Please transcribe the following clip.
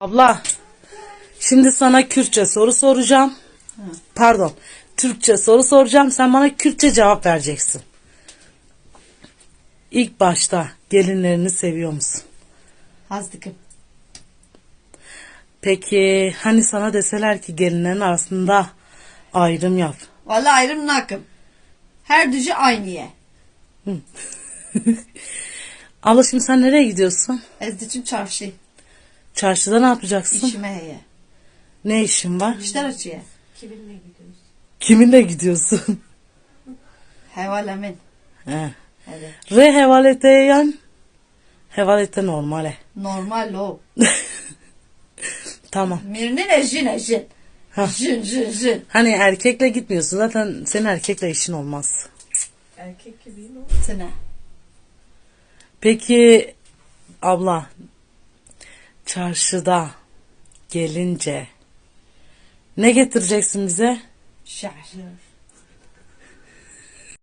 Abla, şimdi sana Kürtçe soru soracağım. Pardon, Türkçe soru soracağım. Sen bana Kürtçe cevap vereceksin. İlk başta gelinlerini seviyor musun? Hazdıkım. Peki hani sana deseler ki gelinlerin arasında ayrım yap. Vallahi ayrım nakım. Her düzü aynı ye. Abla şimdi sen nereye gidiyorsun? Ezdiçim çarşı. Çarşıda ne yapacaksın? İşime heye. Ne işin var? İşler açıya. Kiminle gidiyorsun? Hevalemin. He. Evet. Re hevalete yan. Hevalete normale. Normal o. Tamam. Mirinin ejin ejin. Ha. Jin jin jin. Hani erkekle gitmiyorsun. Zaten senin erkekle işin olmaz. Sene. Peki abla çarşıda gelince ne getireceksin bize? Şair.